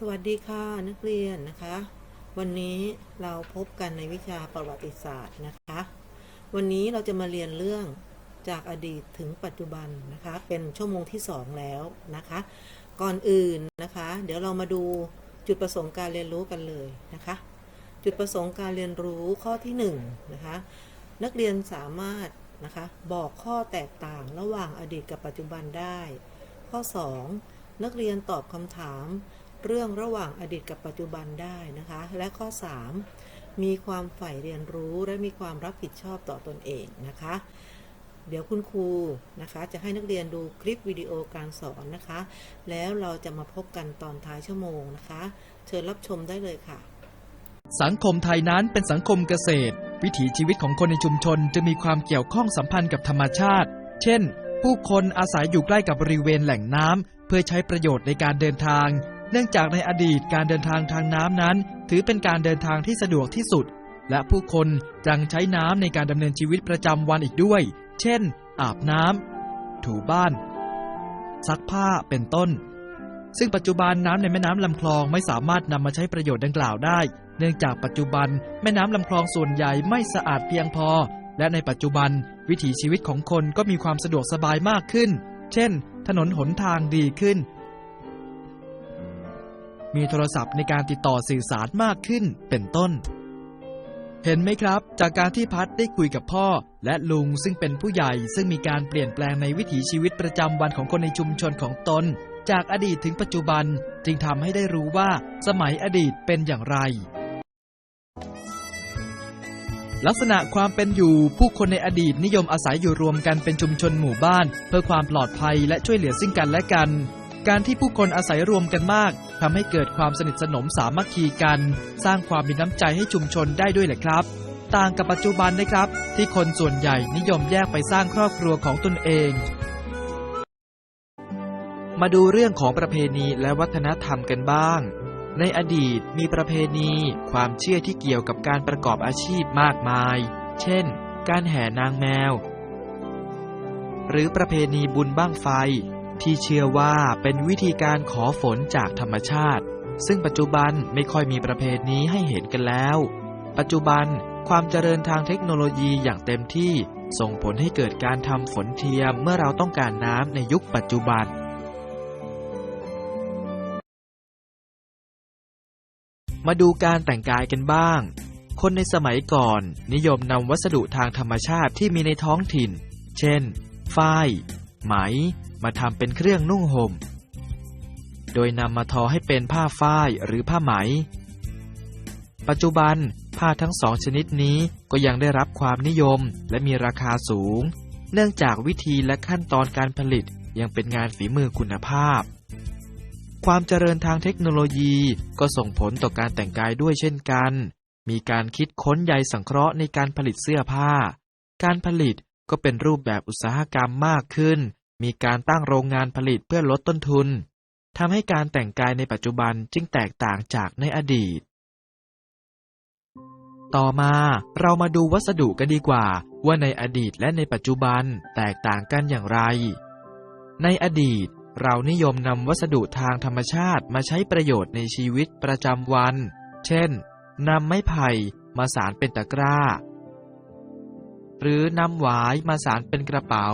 สวัสดีค่ะนักเรียนนะคะ วันนี้เราพบกันในวิชาประวัติศาสตร์นะคะ วันนี้เราจะมาเรียนเรื่องจากอดีตถึงปัจจุบันนะคะ เป็นชั่วโมงที่ 2 แล้วนะคะ ก่อนอื่นนะคะ เดี๋ยวเรามาดูจุดประสงค์การเรียนรู้กันเลยนะคะ จุดประสงค์การเรียนรู้ข้อที่1นงนะคะ นักเรียนสามารถนะคะบอกข้อแตกต่างระหว่างอดีตกับปัจจุบันได้ ข้อ 2 นักเรียนตอบคำถาม เรื่องระหว่างอดีตกับปัจจุบันได้นะคะ และข้อ 3 มีความใฝ่เรียนรู้และมีความรับผิดชอบต่อตนเองนะคะ เดี๋ยวคุณครูนะคะจะให้นักเรียนดูคลิปวิดีโอการสอนนะคะ แล้วเราจะมาพบกันตอนท้ายชั่วโมงนะคะ เชิญรับชมได้เลยค่ะ สังคมไทยนั้นเป็นสังคมเกษตร วิถีชีวิตของคนในชุมชนจะมีความเกี่ยวข้องสัมพันธ์กับธรรมชาติ เช่น ผู้คนอาศัยอยู่ใกล้กับบริเวณแหล่งน้ำเพื่อใช้ประโยชน์ในการเดินทาง เนื่องจากในอดีตการเดินทางทางน้ำนั้น ถือเป็นการเดินทางที่สะดวกที่สุด และผู้คนยังใช้น้ำในการดำเนินชีวิตประจำวันอีกด้วย เช่น อาบน้ำถูบ้าน ซักผ้าเป็นต้น ซึ่งปัจจุบันน้ำในแม่น้ำลำคลองไม่สามารถนำมาใช้ประโยชน์ดังกล่าวได้ เนื่องจากปัจจุบันแม่น้ำลำคลองส่วนใหญ่ไม่สะอาดเพียงพอ และในปัจจุบัน วิถีชีวิตของคนก็มีความสะดวกสบายมากขึ้น เช่น ถนนหนทางดีขึ้น มีโทรศัพท์ในการติดต่อสื่อสารมากขึ้นเป็นต้น เห็นไหมครับ จากการที่พัดได้คุยกับพ่อ และลุงซึ่งเป็นผู้ใหญ่ซึ่งมีการเปลี่ยนแปลงในวิถีชีวิตประจำวันของคนในชุมชนของตน จากอดีตถึงปัจจุบันจึงทำให้ได้รู้ว่าสมัยอดีตเป็นอย่างไรลักษณะความเป็นอยู่ผู้คนในอดีตนิยมอาศัยอยู่รวมกันเป็นชุมชนหมู่บ้าน เพื่อความปลอดภัยและช่วยเหลือซึ่งกันและกัน การที่ผู้คนอาศัยรวมกันมากทำให้เกิดความสนิทสนมสามัคคีกัน สร้างความมีน้ำใจให้ชุมชนได้ด้วยแหละครับ ต่างกับปัจจุบันนะครับ ที่คนส่วนใหญ่นิยมแยกไปสร้างครอบครัวของตนเอง มาดูเรื่องของประเพณีและวัฒนธรรมกันบ้าง ในอดีตมีประเพณี ความเชื่อที่เกี่ยวกับการประกอบอาชีพมากมาย เช่น การแห่นางแมว หรือประเพณีบุญบ้างไฟ ที่เชื่อว่าเป็นวิธีการขอฝนจากธรรมชาติ ซึ่งปัจจุบันไม่ค่อยมีประเพณีให้เห็นกันแล้ว ปัจจุบันความเจริญทางเทคโนโลยีอย่างเต็มที่ส่งผลให้เกิดการทำฝนเทียมเมื่อเราต้องการน้ำในยุคปัจจุบัน มาดูการแต่งกายกันบ้าง คนในสมัยก่อนนิยมนำวัสดุทางธรรมชาติที่มีในท้องถิ่น เช่น ฝ้าย ไหม มาทำเป็นเครื่องนุ่งห่ม โดยนำมาทอให้เป็นผ้าฝ้ายหรือผ้าไหม ปัจจุบันผ้าทั้งสองชนิดนี้ก็ยังได้รับความนิยมและมีราคาสูง เนื่องจากวิธีและขั้นตอนการผลิตยังเป็นงานฝีมือคุณภาพ ความเจริญทางเทคโนโลยีก็ส่งผลต่อการแต่งกายด้วยเช่นกัน มีการคิดค้นใยสังเคราะห์ในการผลิตเสื้อผ้า การผลิตก็เป็นรูปแบบอุตสาหกรรมมากขึ้น มีการตั้งโรงงานผลิตเพื่อลดต้นทุนทำให้การแต่งกายในปัจจุบันจึงแตกต่างจากในอดีต ต่อมาเรามาดูวัสดุกันดีกว่า ว่าในอดีตและในปัจจุบันแตกต่างกันอย่างไร ในอดีต เรานิยมนำวัสดุทางธรรมชาติมาใช้ประโยชน์ในชีวิตประจำวัน เช่นนำไม้ไผ่มาสารเป็นตะกร้า หรือนำหวายมาสารเป็นกระเป๋า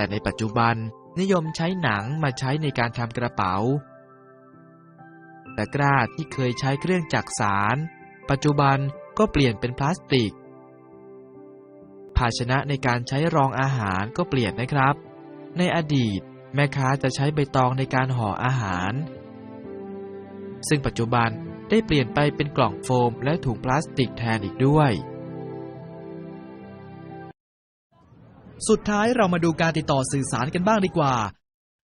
แต่ในปัจจุบันนิยมใช้หนังมาใช้ในการทำกระเป๋า ตะกร้าที่เคยใช้เครื่องจักสาร ปัจจุบันก็เปลี่ยนเป็นพลาสติก ภาชนะในการใช้รองอาหารก็เปลี่ยนนะครับ ในอดีต แม่ค้าจะใช้ใบตองในการห่ออาหาร ซึ่งปัจจุบันได้เปลี่ยนไปเป็นกล่องโฟมและถุงพลาสติกแทนอีกด้วย สุดท้ายเรามาดูการติดต่อสื่อสารกันบ้างดีกว่า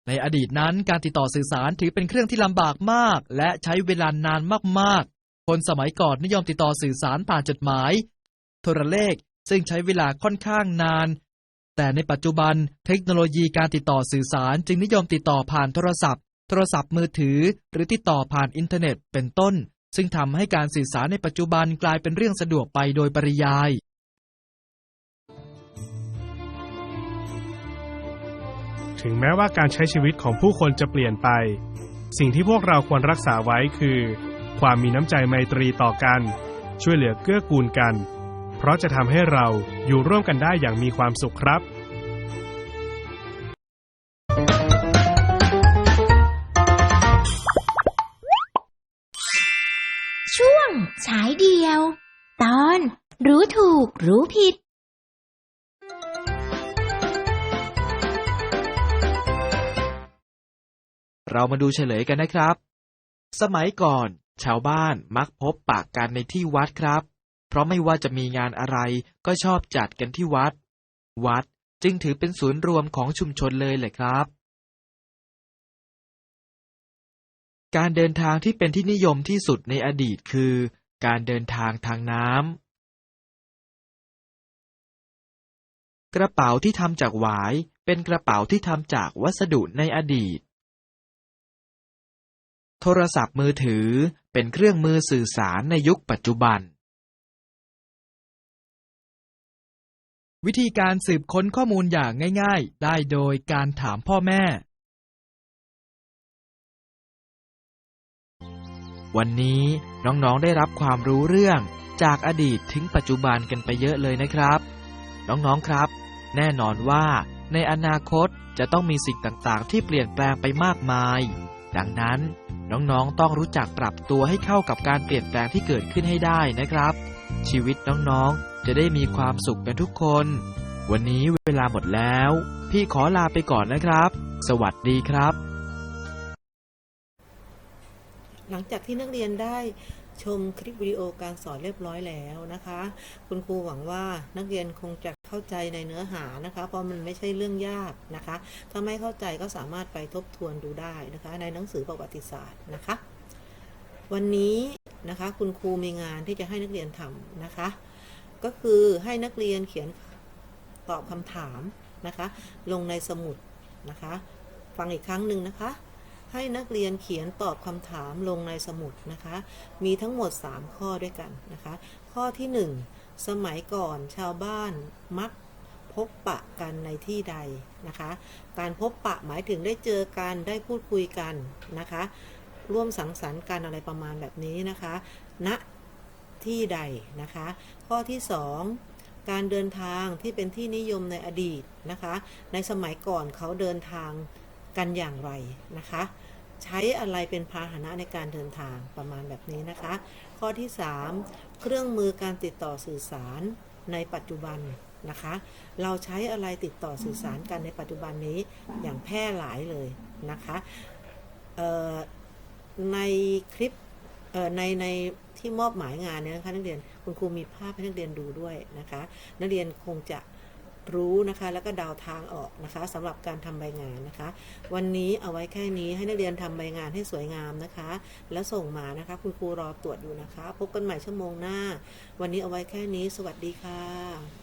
ในอดีตนั้นการติดต่อสื่อสารถือเป็นเครื่องที่ลำบากมาก และใช้เวลานานมากๆ คนสมัยก่อนนิยมติดต่อสื่อสารผ่านจดหมาย โทรเลขซึ่งใช้เวลาค่อนข้างนาน แต่ในปัจจุบันเทคโนโลยีการติดต่อสื่อสารจึงนิยมติดต่อผ่านโทรศัพท์ โทรศัพท์มือถือ หรือติดต่อผ่านอินเทอร์เน็ตเป็นต้น ซึ่งทำให้การสื่อสารในปัจจุบันกลายเป็นเรื่องสะดวกไปโดยปริยาย ถึงแม้ว่าการใช้ชีวิตของผู้คนจะเปลี่ยนไป สิ่งที่พวกเราควรรักษาไว้คือ ความมีน้ำใจไมตรีต่อกัน ช่วยเหลือเกื้อกูลกัน เพราะจะทำให้เราอยู่ร่วมกันได้อย่างมีความสุขครับช่วงฉายเดียว ตอนรู้ถูกรู้ผิด เรามาดูเฉลยกันนะครับ สมัยก่อน ชาวบ้านมักพบปากกันในที่วัดครับ เพราะไม่ว่าจะมีงานอะไรก็ชอบจัดกันที่วัด วัดจึงถือเป็นศูนย์รวมของชุมชนเลยแหละครับ การเดินทางที่เป็นที่นิยมที่สุดในอดีตคือ การเดินทางทางน้ำกระเป๋าที่ทำจากหวายเป็นกระเป๋าที่ทำจากวัสดุในอดีต โทรศัพท์มือถือเป็นเครื่องมือสื่อสารในยุคปัจจุบัน วิธีการสืบค้นข้อมูลอย่างง่าย ๆ ได้โดยการถามพ่อแม่ วันนี้น้องๆได้รับความรู้เรื่องจากอดีตถึงปัจจุบันกันไปเยอะเลยนะครับ น้องๆครับ แน่นอนว่าในอนาคตจะต้องมีสิ่งต่างๆ ที่เปลี่ยนแปลงไปมากมาย ดังนั้น น้องๆ ต้องรู้จักปรับตัวให้เข้ากับการเปลี่ยนแปลงที่เกิดขึ้นให้ได้นะครับ ชีวิตน้องๆ จะได้มีความสุขกันทุกคน วันนี้เวลาหมดแล้ว พี่ขอลาไปก่อนนะครับ สวัสดีครับ หลังจากที่นักเรียนได้ชมคลิปวิดีโอการสอนเรียบร้อยแล้วนะคะ คุณครูหวังว่านักเรียนคงจะ เข้าใจในเนื้อหานะคะ เพราะมันไม่ใช่เรื่องยากนะคะ ถ้าไม่เข้าใจก็สามารถไปทบทวนดูได้นะคะ ในหนังสือประวัติศาสตร์นะคะ วันนี้นะคะคุณครูมีงานที่จะให้นักเรียนทำนะคะ ก็คือให้นักเรียนเขียนตอบคำถามนะคะ ลงในสมุดนะคะ ฟังอีกครั้งหนึ่งนะคะ ให้นักเรียนเขียนตอบคำถามลงในสมุดนะคะ มีทั้งหมด 3 ข้อด้วยกันนะคะ ข้อที่ 1 สมัยก่อนชาวบ้านมักพบปะกันในที่ใดนะคะ การพบปะหมายถึงได้เจอกันได้พูดคุยกันนะคะ ร่วมสังสรรค์กันอะไรประมาณแบบนี้นะคะณที่ใดนะคะ ข้อที่ 2 การเดินทางที่เป็นที่นิยมในอดีตนะคะ ในสมัยก่อนเขาเดินทางกันอย่างไรนะคะ ใช้อะไรเป็นพาหนะในการเดินทางประมาณแบบนี้นะคะ ข้อที่ 3 เครื่องมือการติดต่อสื่อสารในปัจจุบันนะคะ เราใช้อะไรติดต่อสื่อสารกันในปัจจุบันนี้อย่างแพร่หลายเลยนะคะในคลิปในในที่มอบหมายงานเนี่ยนะคะนักเรียนคุณครูมีภาพให้นักเรียนดูด้วยนะคะ นักเรียนคงจะ รู้นะคะแล้วก็เดาทางออกนะคะสำหรับการทำใบงานนะคะ วันนี้เอาไว้แค่นี้ให้นักเรียนทำใบงานให้สวยงามนะคะ แล้วส่งมานะคะคุณครูรอตรวจอยู่นะคะ พบกันใหม่ชั่วโมงหน้า วันนี้เอาไว้แค่นี้ สวัสดีค่ะ